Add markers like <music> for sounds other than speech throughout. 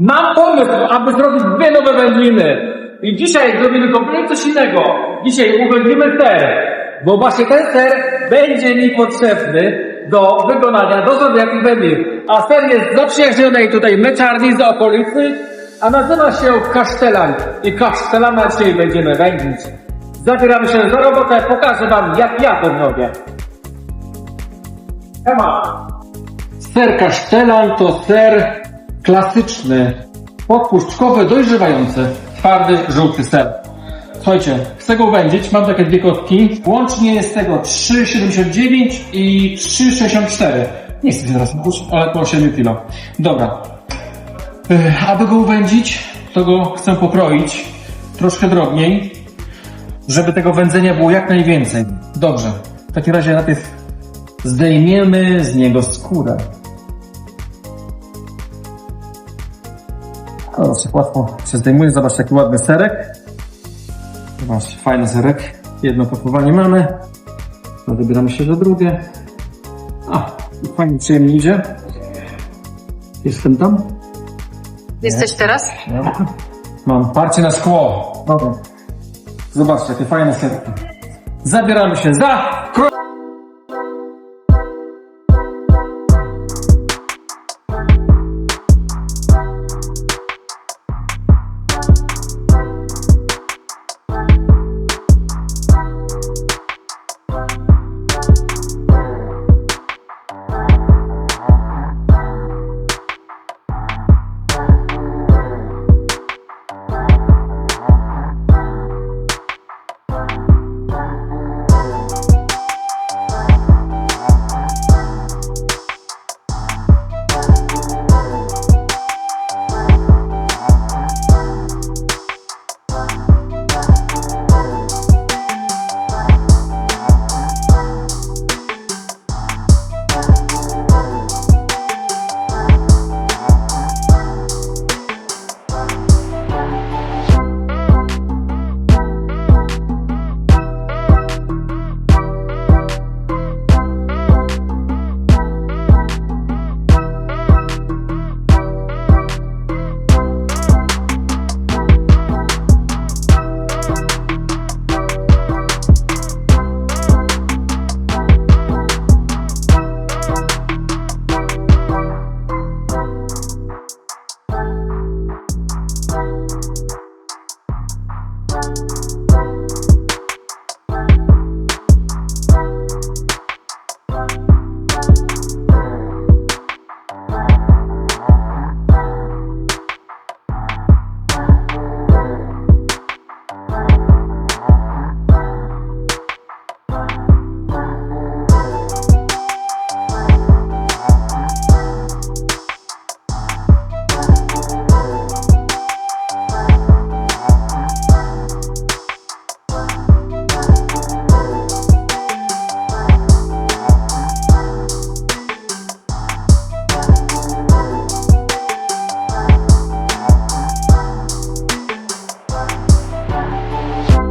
Mam pomysł, aby zrobić dwie nowe wędliny. I dzisiaj zrobimy kompletnie coś innego. Dzisiaj uwędlimy ser. Bo właśnie ten ser będzie mi potrzebny do wykonania, do zrobienia tych wędlin. A ser jest zaprzyjaźnionej tutaj meczarni z okolicy, a nazywa się kasztelan. I kasztelana dzisiaj będziemy wędlić. Zabieramy się za robotę, pokażę wam jak ja to robię. Ema. Ser kasztelan to ser klasyczny, podpuszczkowy, dojrzewający, twardy, żółty ser. Słuchajcie, chcę go wędzić, mam takie dwie kostki, łącznie jest tego 3,79 i 3,64. Nie chcę się teraz mówić, ale około 7 kg. Dobra. Aby go uwędzić, to go chcę pokroić troszkę drobniej, żeby tego wędzenia było jak najwięcej. Dobrze. W takim razie najpierw zdejmiemy z niego skórę. O, się łatwo się zdejmuje. Zobacz, jaki ładny serek. Zobacz, fajny serek. Jedno pakowanie mamy. No, wybieramy się za drugie. A, fajnie, przyjemnie idzie. Jestem tam. Jesteś teraz? Mam parcie na szkło. Dobra. Zobaczcie, jakie fajne serki. Zabieramy się za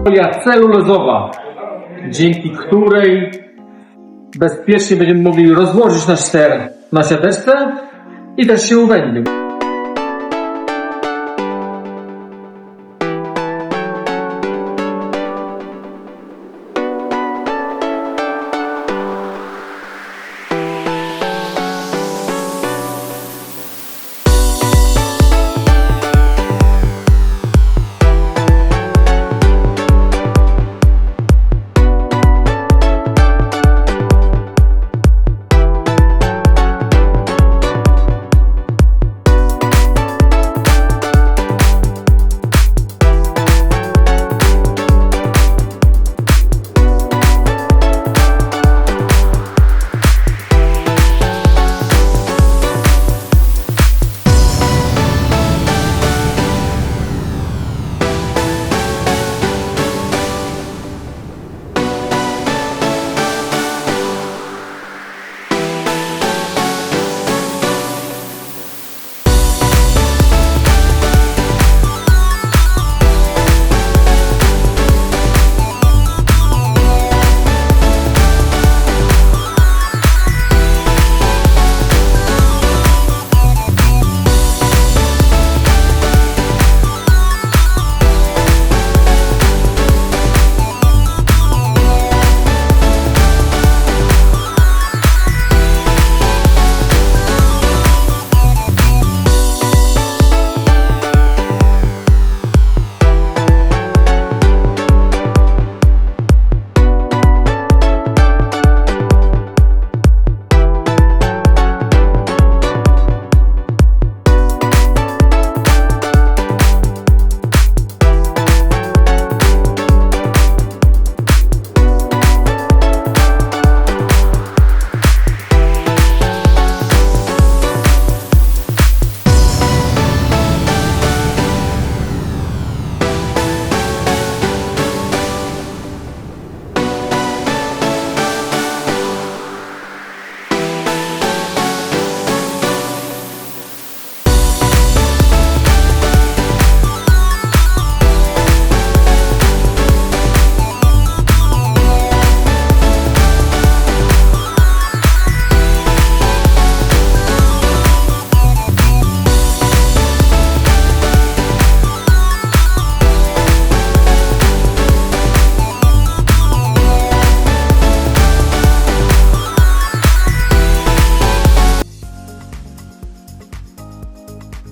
folia celulozowa, dzięki której bezpiecznie będziemy mogli rozłożyć nasz ser na siateczce i też się uwędlił.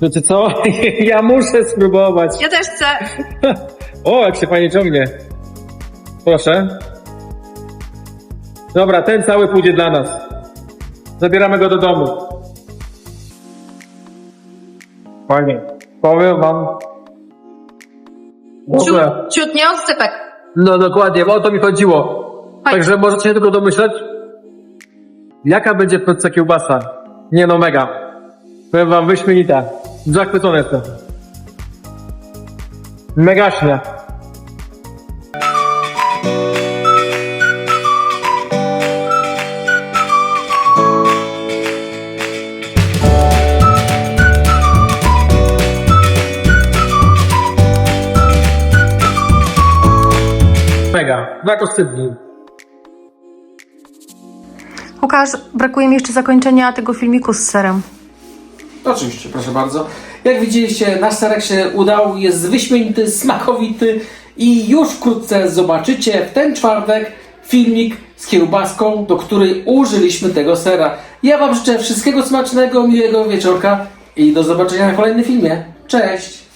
Wiecie co? <laughs> Ja muszę spróbować. Ja też chcę. <laughs> O, jak się fajnie ciągnie. Proszę. Dobra, ten cały pójdzie dla nas. Zabieramy go do domu. Fajnie. Powiem wam. Dobra. Ciut, ciut, nie odsypek. No dokładnie, o to mi chodziło. Fajnie. Także możecie się tylko domyśleć, jaka będzie wkrótce kiełbasa. Nie no, mega. Powiem wam, wyśmienita. Zachwycony jestem. Megaśnie. Mega. Na kostydni. Łukasz, brakuje mi jeszcze zakończenia tego filmiku z serem. Oczywiście, proszę bardzo. Jak widzieliście, nasz serek się udał, jest wyśmienity, smakowity i już wkrótce zobaczycie w ten czwartek filmik z kiełbaską, do której użyliśmy tego sera. Ja Wam życzę wszystkiego smacznego, miłego wieczorka i do zobaczenia na kolejnym filmie. Cześć!